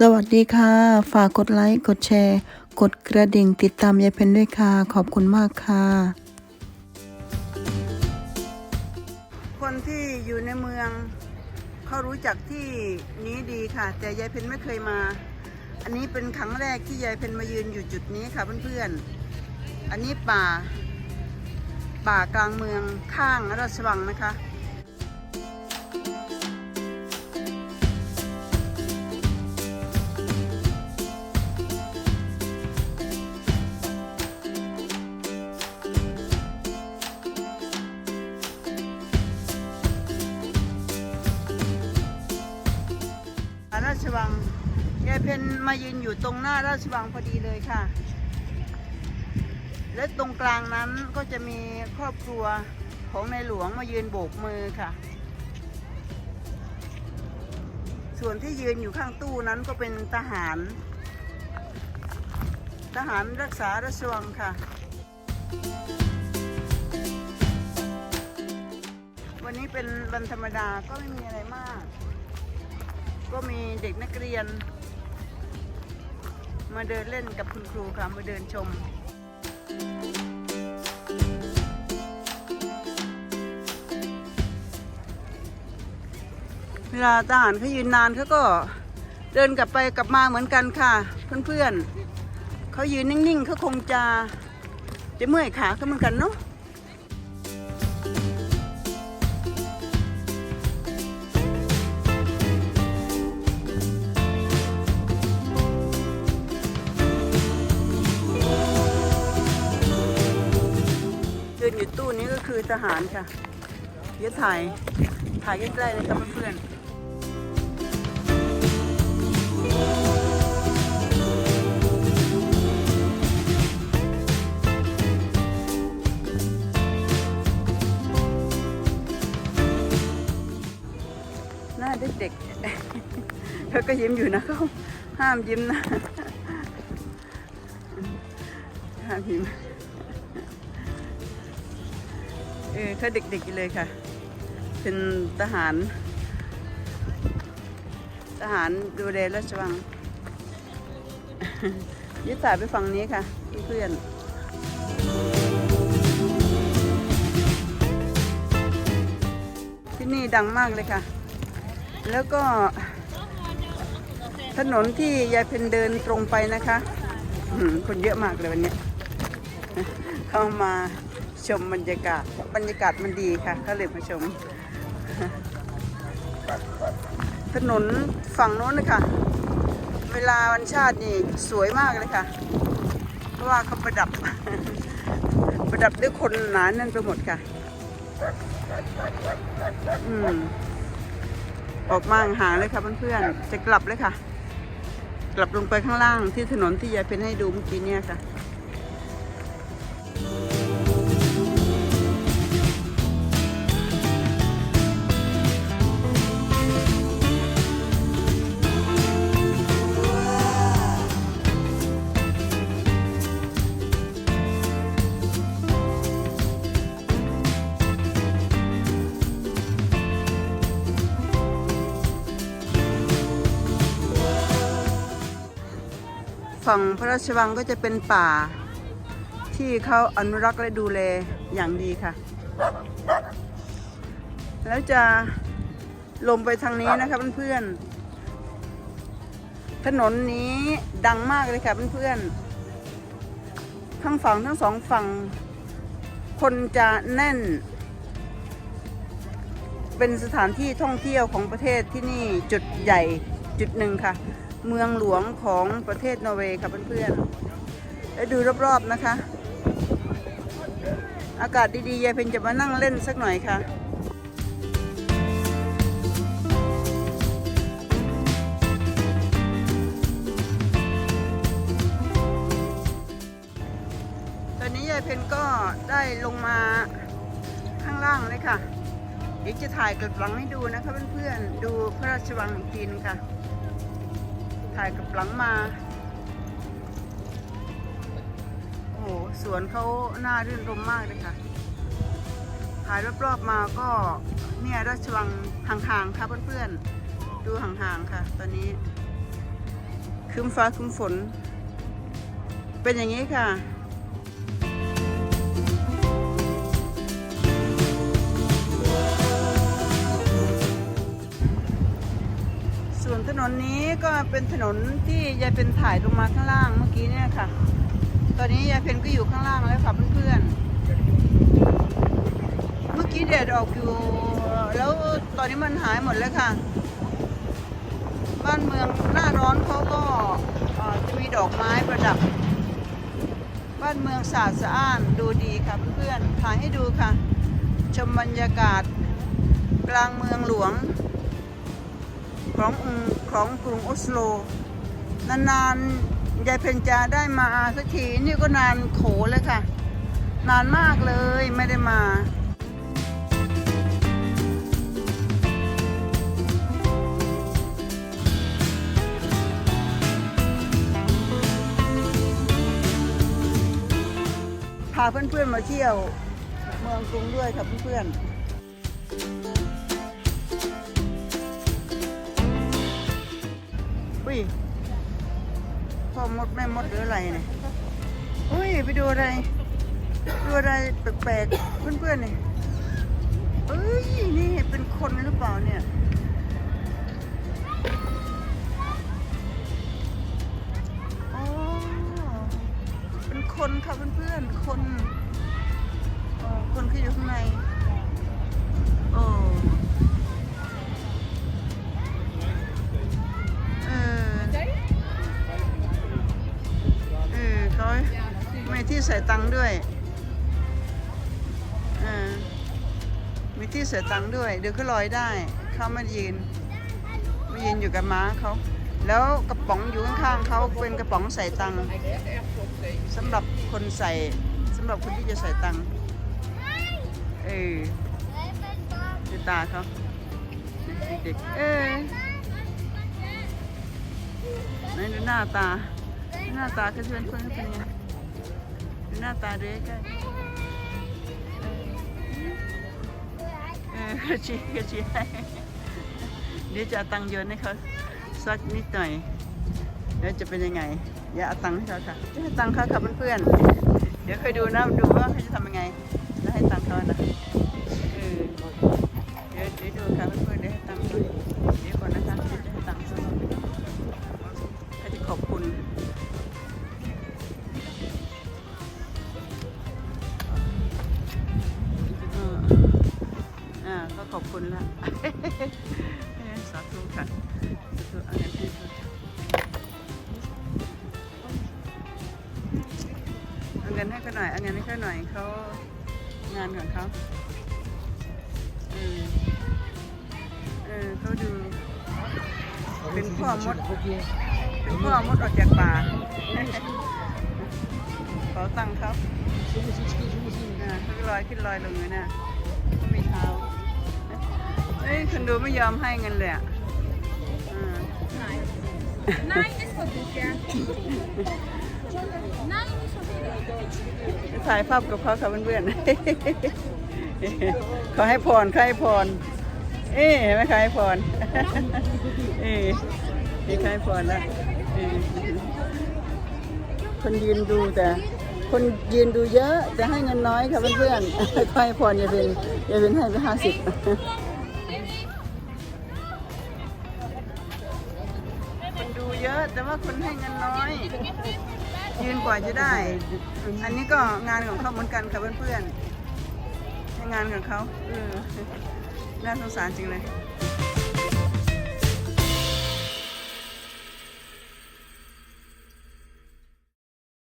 สวัสดีค่ะ ฝากกดไลค์ กดแชร์ กดกระดิ่งติดตามยายเพนด้วยค่ะ ขอบคุณมากค่ะ คนที่อยู่ในเมือง เขารู้จักที่นี้ดีค่ะ แต่ยายเพนไม่เคยมา อันนี้เป็นครั้งแรกที่ยายเพนมายืนอยู่จุดนี้ค่ะเพื่อนๆ อันนี้ป่า ป่ากลางเมืองข้างราชวังนะคะ ชวังยายเพนมายืนอยู่ตรงหน้าราชวังพอดีเลยค่ะ และตรงกลางนั้นก็จะมีครอบครัวของในหลวงมายืนโบกมือค่ะ ส่วนที่ยืนอยู่ข้างตู้นั้นก็เป็นทหาร ทหารรักษาราชวังค่ะ วันนี้เป็นวันธรรมดาก็ไม่มีอะไรมาก ก็มีเด็กนักเรียน มาเดินเล่นกับคุณครูค่ะ มาเดินชมเวลาทหารเขายืนนานเขาก็เดินกลับไปกลับมาเหมือนกันค่ะ เพื่อนๆเขายืนนิ่งๆเขาคงจะจะเมื่อยขาเขาเหมือนกันเนาะ อทหารค่ะเดี๋ยวถ่าย ถ่ายใกล้ๆเลยครับเพื่อนๆหน้าเด็กๆเขาก็ยิ้มอยู่นะเขาห้ามยิ้มนะ ห้ามยิ้ม เออเขาเด็กๆเลยค่ะ เป็นทหาร ทหารดูแลราชวังยึดสายไปฝั่งนี้ค่ะเพื่อนที่นี่ดังมากเลยค่ะ แล้วก็ ถนนที่ยายเพนเดินตรงไปนะคะ คนเยอะมากเลยวันนี้ เข้ามา ชมบรรยากาศ บรรยากาศมันดีค่ะ ก็เลยมาชม ถนนฝั่งโน้นนะคะ เวลาวันชาตินี่สวยมากเลยค่ะ เพราะว่าเขาประดับ ประดับด้วยคนหนาแน่นไปหมดค่ะ อืมออกมาห่างเลยค่ะเพื่อนๆ จะกลับเลยค่ะ กลับลงไปข้างล่างที่ถนนที่ยายเพนให้ดูเมื่อกี้เนี่ยค่ะ ฝั่งพระราชวังก็จะเป็นป่า ที่เขาอนุรักษ์และดูแลอย่างดีค่ะ แล้วจะลงไปทางนี้นะคะเพื่อนๆถนนนี้ดังมากเลยค่ะเพื่อนๆทั้งฝั่งทั้งสองฝั่ง คนจะแน่น เป็นสถานที่ท่องเที่ยวของประเทศที่นี่จุดใหญ่จุดหนึ่งค่ะ เมืองหลวงของประเทศนอร์เวย์ค่ะเพื่อนๆแล้วดูรอบๆนะคะ อากาศดีๆยายเพนจะมานั่งเล่นสักหน่อยค่ะตอนนี้ยายเพนก็ได้ลงมาข้างล่างเลยค่ะ เดี๋ยวจะถ่ายกลับหลังให้ดูนะคะเพื่อนๆ ดูพระราชวังอีกทีนึงค่ะ ถ่ายกับหลังมา โอ้โหสวนเขาน่ารื่นรมมากเลยค่ะถ่ายรอบๆมาก็เนี่ยราชวังห่างๆค่ะเพื่อนๆ ดูห่างๆค่ะ ตอนนี้คึมฟ้าคืมฝน เป็นอย่างนี้ค่ะ นถนนนี้ก็เป็นถนนที่ยายเป็นถ่ายลงมาข้างล่างเมื่อกี้เนี่ยค่ะ ตอนนี้ยายเพนก็อยู่ข้างล่างแล้วค่ะเพื่อนๆ เมื่อกี้แดดออกอยู่ แล้วตอนนี้มันหายหมดแล้วค่ะ บ้านเมืองหน้าร้อนเขาก็จะมีดอกไม้ประดับ บ้านเมืองสะอาดสะอ้านดูดีค่ะเพื่อนๆ ถ่ายให้ดูค่ะ ชมบรรยากาศกลางเมืองหลวง ของอืมของกรุงออสโล นานๆยายเพนจาได้มาสักทีนี่ก็นานโขเลยค่ะ นานมากเลยไม่ได้มาพาเพื่อนๆมาเที่ยว เมืองกรุงด้วยค่ะเพื่อนๆ อุ้ยพ่อมดแม่มดหรืออะไรเนี่ย อุ้ยไปดูอะไร ดูอะไรแปลกๆเพื่อนๆเนี่ย ส่ตังค์ด้วยเออมีที่ใส่ตังค์ด้วยเดี๋ยวเขาลอยได้ เขามายืนมายืนอยู่กับม้าเขา แล้วกระป๋องอยู่ข้างๆเขาเป็นกระป๋องใส่ตังค์สำหรับคนใส่สำหรับคนที่จะใส่ตังค์เออดูตาเขาเด็กๆเออไหนดูหน้าตา หน้าตาเขาเพื่อนเพื่อนเขาเป็นยังไง หน้าตาด้วยกันเออเขาชี้เขาชี้ให้เดี๋ยวจะตังโยนให้เขาสักนิดหน่อยแล้วจะเป็นยังไง อย่าเอาตังค์ให้เขาค่ะจะให้ตังค์เขาค่ะเพื่อนๆเดี๋ยวเคยดูนะดูว่าเขาจะทำยังไง แล้วให้ตังค์เขานะเออเดี๋ยวดูค่ะเพื่อนๆเดี๋ยวให้ตังค์เขาเดี๋ยวก่อนนะคะเดี๋ยว ก็ขอบคุณละสาธุค่ะสาธุเอาเงินให้เขาเอาเงินให้เขาหน่อยเอาเงินให้เขาหน่อยเขางานของเขาเออเออเขาดู เป็นพ่อมดเป็นพ่อมดออกจากป่าขอตังค์เขาอ่าเขาก็ลอยขึ้นลอยลงเลยนะไม่มีเท้า เอ้ยคนดูไม่ยอมให้เงินเลยอะอ่า Nein, ist verboten. Nein, nicht verboten. ถ่ายภาพกับเขาค่ะเพื่อนๆเขาให้พรเขาให้พร เอ๊ะเห็นไหมเขาให้พร เอ๊ะนี่เขาให้พรแล้วเอ๊ะคนยืนดูแต่คนยืนดูเยอะแต่ให้เงินน้อยค่ะเพื่อนๆเขาให้พรอย่าเป็นอย่าเป็นให้ไปห้าสิบ น้อย ยืนกว่าจะได้ อันนี้ก็งานของเขาเหมือนกันค่ะเพื่อนๆให้งานของเขาเออน่าสงสารจริงเลย